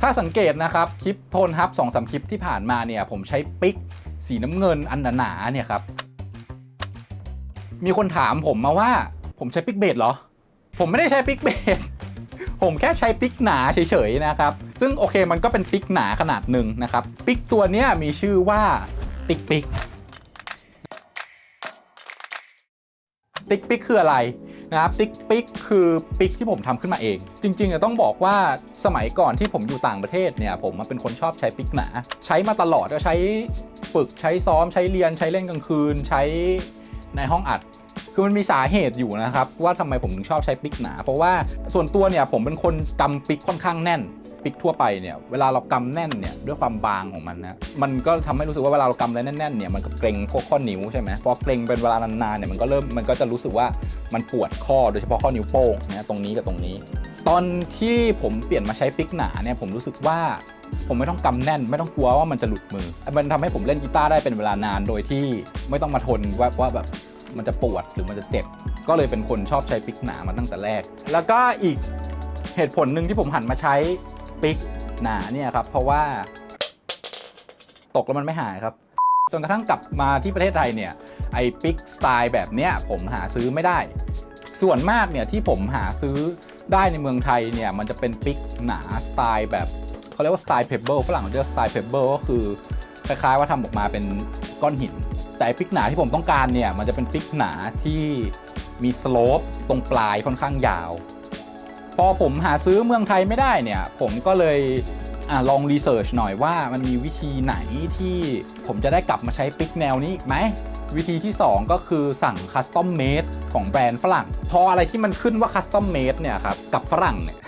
ถ้าสังเกตนะครับคลิปโทนฮับสองสามคลิปที่ผ่านมาเนี่ยผมใช้ปิกสีน้ำเงินอันหนาๆเนี่ยครับมีคนถามผมมาว่าผมใช้ปิกเบดเหรอ ผมไม่ได้ใช้ปิกเบดผมแค่ใช้ปิกหนาเฉยๆนะครับ ซึ่งโอเคมันก็เป็นปิกหนาขนาดหนึ่งนะครับ ปิกตัวนี้มีชื่อว่าติ๊กปิกติ๊กปิกคืออะไร นะครับติ๊กปิกคือปิกที่ผมทำขึ้นมาเอง จริงๆจะต้องบอกว่าสมัยก่อนที่ผมอยู่ต่างประเทศเนี่ยผมเป็นคนชอบใช้ปิกหนา ใช้มาตลอดก็ใช้ฝึกใช้ซ้อมใช้เรียนใช้เล่นกลางคืน ใช้ในห้องอัดคือมันมีสาเหตุอยู่นะครับ ว่าทำไมผมถึงชอบใช้ปิกหนา เพราะว่าส่วนตัวเนี่ยผมเป็นคนกำปิกค่อนข้างแน่น ปิกทั่วไปเนี่ยเวลาเรากำแน่นเนี่ยด้วยความบางของมันนะมันก็ทำให้รู้สึกว่าเวลาเรากำอะไรแน่นๆเนี่ยมันก็เกร็งพวกข้อนิ้วใช่ไหมพอเกร็งเป็นเวลานานๆเนี่ยมันก็เริ่มมันก็จะรู้สึกว่ามันปวดข้อโดยเฉพาะข้อนิ้วโป้งนะตรงนี้กับตรงนี้ ตอนที่ผมเปลี่ยนมาใช้ปิกหนาเนี่ยผมรู้สึกว่าผมไม่ต้องกำแน่น ไม่ต้องกลัวว่ามันจะหลุดมือ มันทำให้ผมเล่นกีตาร์ได้เป็นเวลานานโดยที่ไม่ต้องมาทนว่าว่าแบบมันจะปวดหรือมันจะเจ็บ ก็เลยเป็นคนชอบใช้ปิกหนามาตั้งแต่แรก แล้วก็อีกเหตุผลหนึ่งที่ผมหันมาใช้ ปิกหนาเนี่ยครับ เพราะว่า ตกแล้วมันไม่หายครับ จนกระทั่งกลับมาที่ประเทศไทยเนี่ยไอ้ปิกสไตล์แบบเนี้ยผมหาซื้อไม่ได้ ส่วนมากเนี่ยที่ผมหาซื้อได้ในเมืองไทยเนี่ยมันจะเป็นปิกหนาสไตล์แบบเขาเรียกว่าสไตล์เพเบิลฝรั่งเรียกสไตล์เพเบิลก็คือคล้ายๆว่าทำออกมาเป็นก้อนหิน แต่ปิกหนาที่ผมต้องการเนี่ยมันจะเป็นปิกหนาที่มีสโลปตรงปลายค่อนข้างยาว พอผมหาซื้อเมืองไทยไม่ได้เนี่ย ผมก็เลยอลองรีเสิร์ชหน่อยว่ามันมีวิธีไหนที่ผมจะได้กลับมาใช้ปิกแนวนี้อีกไหม วิธีที่ 2 ก็คือสั่งคัสตอมเมดของแบรนด์ฝรั่ง พออะไรที่มันขึ้นว่าคัสตอมเมดเนี่ยครับ กับฝรั่งเนี่ย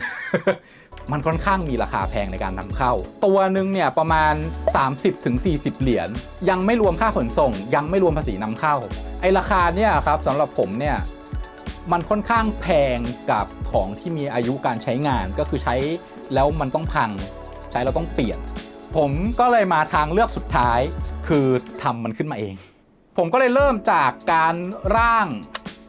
มันค่อนข้างมีราคาแพงในการนำเข้า ตัวหนึ่งเนี่ยประมาณ 30-40 เหรียญ ยังไม่รวมค่าขนส่ง ยังไม่รวมภาษีนำเข้า ไอราคาเนี่ยครับสำหรับผมเนี่ย มันค่อนข้างแพงกับของที่มีอายุการใช้งานก็คือใช้แล้วมันต้องพัง ใช้แล้วต้องเปลี่ยน ผมก็เลยมาทางเลือกสุดท้าย คือทำมันขึ้นมาเอง ผมก็เลยเริ่มจากการร่าง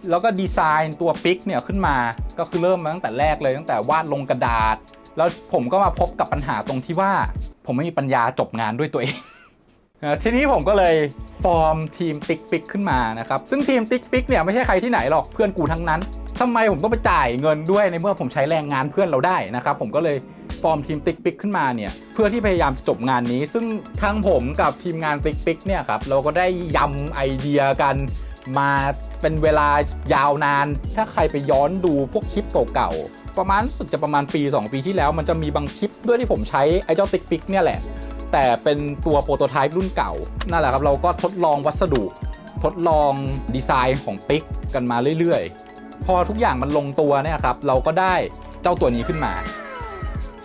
แล้วก็ดีไซน์ตัวปิกเนี่ยขึ้นมา ก็คือเริ่มมาตั้งแต่แรกเลยตั้งแต่วาดลงกระดาษ แล้วผมก็มาพบกับปัญหาตรงที่ว่า ผมไม่มีปัญญาจบงานด้วยตัวเอง นะทีนี้ผมก็เลยฟอร์มทีมติ๊กปิกขึ้นมานะครับ ซึ่งทีมติ๊กปิกเนี่ยไม่ใช่ใครที่ไหนหรอกเพื่อนกูทั้งนั้นทำไมผมต้องไปจ่ายเงินด้วยในเมื่อผมใช้แรงงานเพื่อนเราได้นะครับผมก็เลยฟอร์มทีมติ๊กปิกขึ้นมาเนี่ยเพื่อที่พยายามจะจบงานนี้ ซึ่งทั้งผมกับทีมงานติ๊กปิกเนี่ยครับเราก็ได้ยำไอเดียกันมาเป็นเวลายาวนาน ถ้าใครไปย้อนดูพวกคลิปเก่าๆประมาณสึกจะประมาณปี 2 ปีที่แล้ว มันจะมีบางคลิปด้วยที่ผมใช้ไอเจ้าติ๊กปิกเนี่ยแหละ แต่เป็นตัวโปรโตไทป์รุ่นเก่านั่นแหละครับเราก็ทดลองวัสดุ ทดลองดีไซน์ของปิกกันมาเรื่อยๆ พอทุกอย่างมันลงตัวเนี่ยครับเราก็ได้เจ้าตัวนี้ขึ้นมา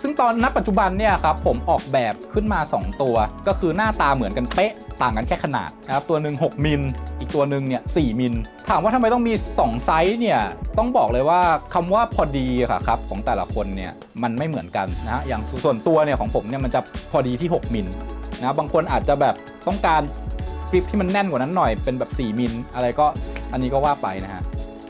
ซึ่งตอนนับปัจจุบันเนี่ยครับผมออกแบบขึ้นมา 2 ตัว ก็คือหน้าตาเหมือนกันเป๊ะต่างกันแค่ขนาดนะครับตัวหนึ่ง6มิล กตัวหนึ่งเนี่ย4มิล ถามว่าทำไมต้องมี 2 ไซส์เนี่ย ต้องบอกเลยว่าคำว่าพอดีค่ะครับของแต่ละคนเนี่ยมันไม่เหมือนกันนะฮะ อย่างส่วนตัวเนี่ยของผมเนี่ยมันจะพอดีที่ 6 มิลนะบางคนอาจจะแบบต้องการกริปที่มันแน่นกว่านั้นหน่อยเป็นแบบ 4 มิลอะไรก็อันนี้ก็ว่าไปนะฮะ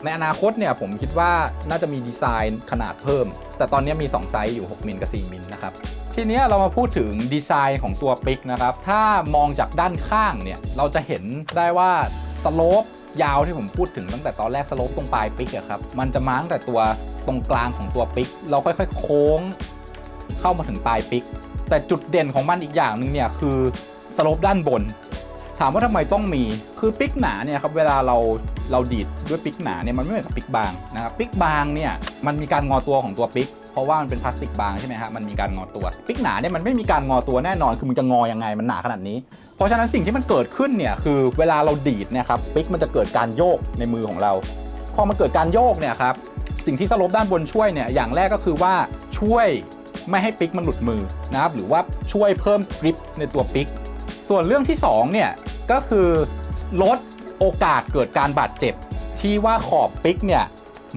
ในอนาคตเนี่ยผมคิดว่าน่าจะมีดีไซน์ขนาดเพิ่ม แต่ตอนนี้มี 2 ไซส์อยู่ 6 มิลกับ 4 มิลนะครับ ทีนี้เรามาพูดถึงดีไซน์ของตัวปิกนะครับ ถ้ามองจากด้านข้างเนี่ยเราจะเห็นได้ว่า สโลปยาวที่ผมพูดถึงตั้งแต่ตอนแรกสโลปตรงปลายปิกอะครับ มันจะมาตั้งแต่ตัวตรงกลางของตัวปิก เราค่อยๆ โค้งเข้ามาถึงปลายปิก แต่จุดเด่นของมันอีกอย่างหนึ่งเนี่ยคือสโลปด้านบน ถามว่าทำไมต้องมี คือปิกหนาเนี่ยครับเวลาเราเราดีดด้วยปิกหนาเนี่ยมันไม่เหมือนกับปิกบางนะครับปิกบางเนี่ยมันมีการงอตัวของตัวปิกเพราะว่ามันเป็นพลาสติกบางใช่ไหมฮะมันมีการงอตัว ปิกหนาเนี่ยมันไม่มีการงอตัวแน่นอนคือมึงจะงอยังไงมันหนาขนาดนี้ เพราะฉะนั้นสิ่งที่มันเกิดขึ้นเนี่ยคือเวลาเราดีดเนี่ยครับปิกมันจะเกิดการโยกในมือของเรา พอมันเกิดการโยกเนี่ยครับสิ่งที่สลปด้านบนช่วยเนี่ยอย่างแรกก็คือว่าช่วยไม่ให้ปิกมันหลุดมือนะครับหรือว่าช่วยเพิ่มกริปในตัวปิกส่วนเรื่องที่2เนี่ยก็คือลดโอกาสเกิดการบาดเจ็บ ที่ว่าขอบปิกเนี่ย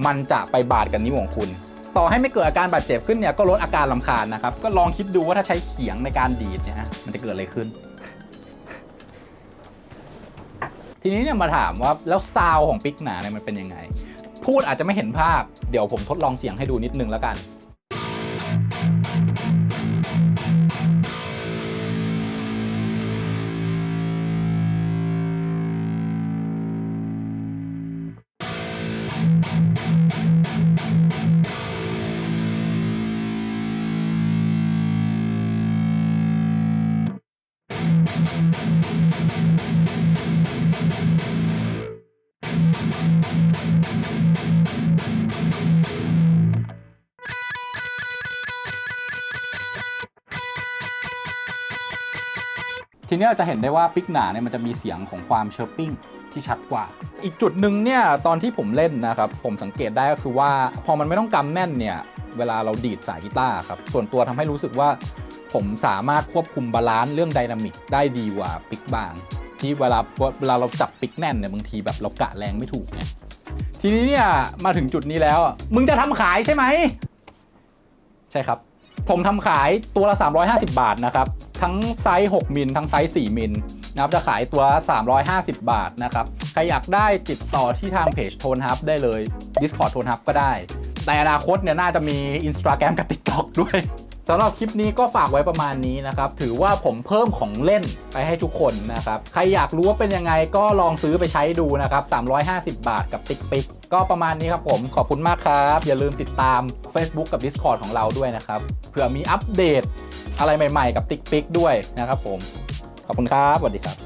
มันจะไปบาดกับนิ้วของคุณ ต่อให้ไม่เกิดอาการบาดเจ็บขึ้นเนี่ยก็ลดอาการลำคาญนะครับก็ลองคิดดูว่าถ้าใช้เขียงในการดีดเนี่ยฮะมันจะเกิดอะไรขึ้น ทีนี้เนี่ยมาถามว่าแล้วซาวของปิกหนาเนี่ยมันเป็นยังไง พูดอาจจะไม่เห็นภาพ เดี๋ยวผมทดลองเสียงให้ดูนิดนึงแล้วกัน ทีนี้เราจะเห็นได้ว่าปิกหนาเนี่ยมันจะมีเสียงของความเชอร์ปิ้งที่ชัดกว่า อีกจุดหนึ่งเนี่ยตอนที่ผมเล่นนะครับ ผมสังเกตได้ก็คือว่า พอมันไม่ต้องกำแน่นเนี่ยเวลาเราดีดสายกีตาร์ครับ ส่วนตัวทำให้รู้สึกว่า ผมสามารถควบคุมบาลานซ์เรื่องไดนามิกได้ดีกว่าปิกบาง ที่เวลาเวลาเราจับปิกแน่นเนี่ยบางทีแบบเรากะแรงไม่ถูกไงทีนี้เนี่ยมาถึงจุดนี้แล้ว มึงจะทำขายใช่ไหม ใช่ครับ ผมทำขายตัวละ 350 บาทนะครับ ทั้งไซส์ 6 มิล ทั้งไซส์ 4 มิลนะครับ จะขายตัว 350 บาทนะครับ ใครอยากได้ติดต่อที่ทางเพจโทนฮับได้เลย Discord โทนฮับก็ได้ แต่อนาคตเนี่ยน่าจะมี Instagram กับ TikTok ด้วยสำหรับคลิปนี้ก็ฝากไว้ประมาณนี้นะครับ ถือว่าผมเพิ่มของเล่นไปให้ทุกคนนะครับ ใครอยากรู้ว่าเป็นยังไงก็ลองซื้อไปใช้ดูนะครับ 350 บาทกับติ๊กปิ๊กก็ประมาณนี้ครับผม ขอบคุณมากครับ อย่าลืมติดตาม Facebook กับ Discord ของเราด้วยนะครับ เผื่อมีอัปเดต อะไรใหม่ๆ กับติ๊กปิ๊กด้วยนะครับผม ขอบคุณครับสวัสดีครับ